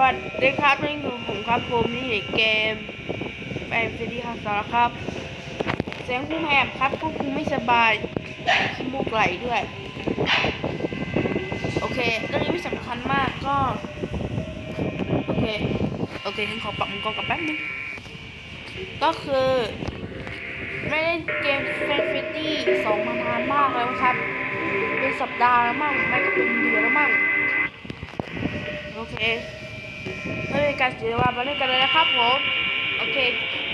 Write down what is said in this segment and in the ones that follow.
วัสดีครับนี่คือผมครับผมนี่เกมแฟนซีดีครับสารครับ เสียงผู้แหบครับควบคุมไม่สบายขี้มูกไหลด้วย โอเคเรื่องนี้ไม่สำคัญมากก็ โอเค โอเคฉันขอปรับมุมกล้องกับแป๊บนึงก็คือไม่เล่นเกมแฟนฟิตี้สองมานานมากแล้วครับ เป็นสัปดาห์แล้วมั่งไม่ก็เป็นเดือนแล้วมั่งโอเค ไม่เป็นการเสียเวลามาเล่นกันเลยนะครับผมโอเค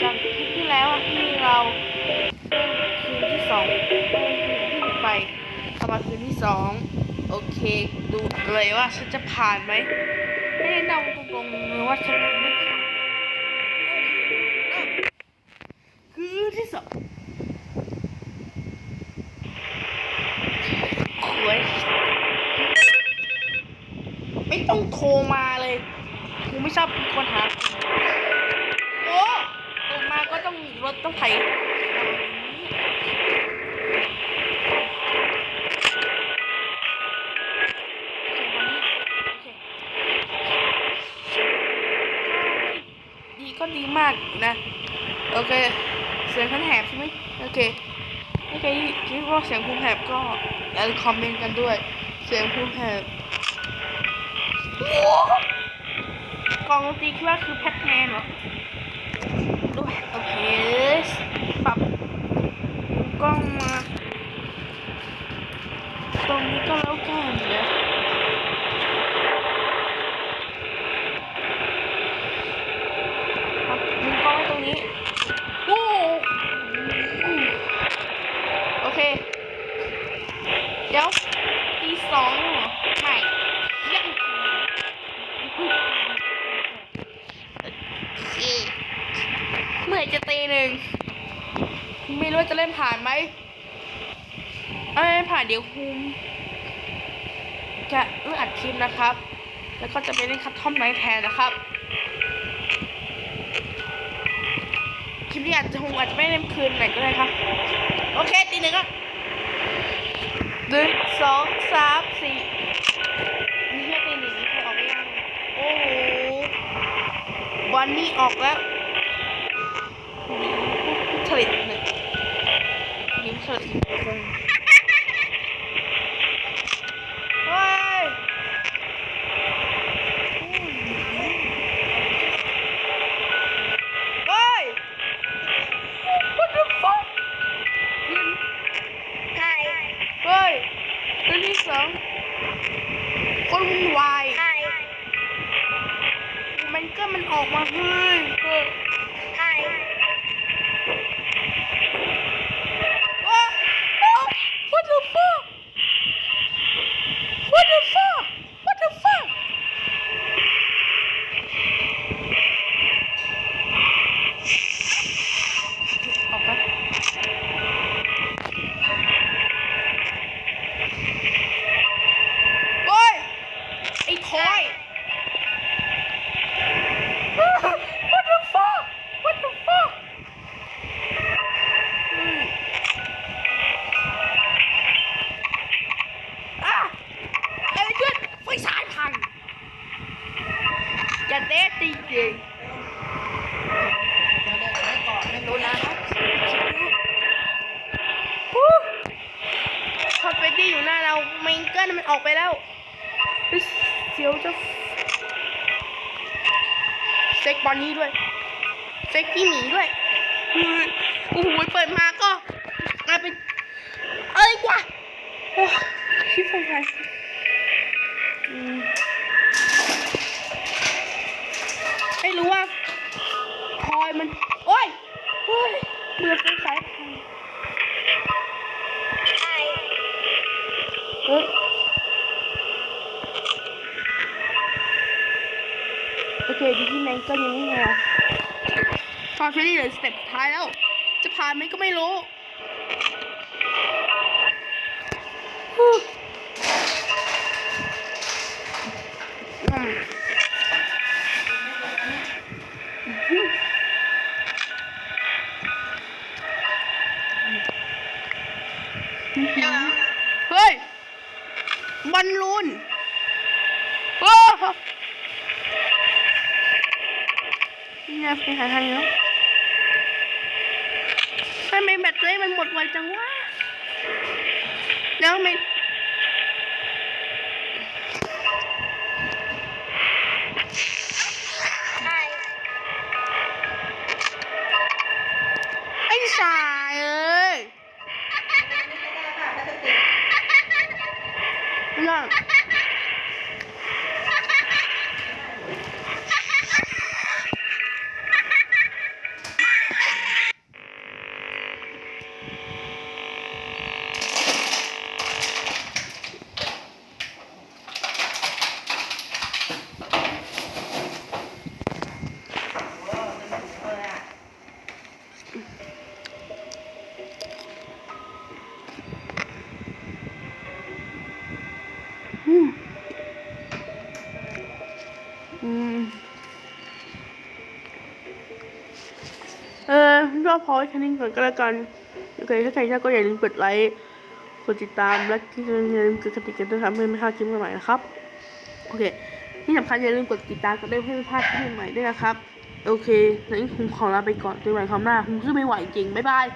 จากคลิปที่แล้วที่เราเล่นคืนที่สองเล่นคืนที่ไปทำมาคืนที่สองโอเคดูเลยว่าฉันจะผ่านไหมไม่ได้เดาตรงๆเลยว่าฉันไม่ผ่านคืนที่สองโอ้ยไม่ต้องโทรมาเลย กูไม่ชอบคนหาโอ้ตื่นมาก็ต้องรถต้องไถดีก็ดีมากนะ โอเค เสียงขันแหบใช่ไหมโอเคถ้าใครคิดว่าเสียงภูมิแหบก็อย่าลืมคอมเมนต์กันด้วย เสียงภูมิแหบ กล่องดนตรีคิดว่าคือแพทแมนเหรอดูโอเคปรับกล้องมา ตรงนี้ก็แล้วกันเดี๋ยปรับมุมกล้องตรงนี้ื่อไหร่จะตีหนึ่งไม่รู้ว่าจะเล่นผ่านไหมเอาไม่ผ่านเดี๋ยวคุมจะเลือกอัดคลิปนะครับ แล้วก็จะไปเล่นคัททอมไนท์แทนนะครับคลิปนี้อาจจะคงอาจจะไม่เล่นคืนไหนก็ได้ครับ โอเคตีหนึ่งก็หนึ่งสองสามสี่มีแค่ตีหนึ่งใครออกไม่ได้โอ้โหวันนี้ออกแล้ว ฉลิดเลยนิ้วฉลิดคงเฮ้ยเฮ้ย what the fuck ขึ้นเฮ้ยขึ้นที่สองคนวุ่นวายมันก็มันออกมาเฮ้ยเออกไปแล้วเฮ้ยเสียวจะเซ็กบอลนี้ด้วยเซ็กพี่หมีด้วยเฮ้ยโอ้โหเปิดมาก็กลายเป็นอะไรกว่าโอ้ชิบหายอืมไม่รู้ว่าพลอยมัน โอ้ยเฮ้ยเบื่อไฟสายพันเฮ้ย เคดีที่แมงก็ยังไม่มาตอนเฟรนี่เหลือสเต็ปท้ายแล้ว จะผ่านไหมก็ไม่รู้ฮู้อืมอื้อหือเฮ้ยบอลลูนโอ้ ไงไฟหายทันแล้วทำไมแบตเตอรี่มันหมดไวจังวะแล้วไมใช่ไอ้สายเอ้ยน่ะ อืมอืมเออก็พอแค่นี้ก่อนก็แล้วกันโอเคถ้าใครชอบก็อย่าลืมกดไลค์กดติดตามและที่อย่าลืมกดกระดิ่งกันด้วยครับเพื่อไม่พลาดคลิปใหม่ๆนะครับ โอเคที่สำคัญอย่าลืมกดติดตามกันด้วยเพื่อไม่พลาดคลิปใหม่ๆด้วยนะครับ โอเคงั้นผมขอลาไปก่อนเจอกันใหม่คราวหน้าผมขึ้นไม่ไหวจริง บ๊ายบาย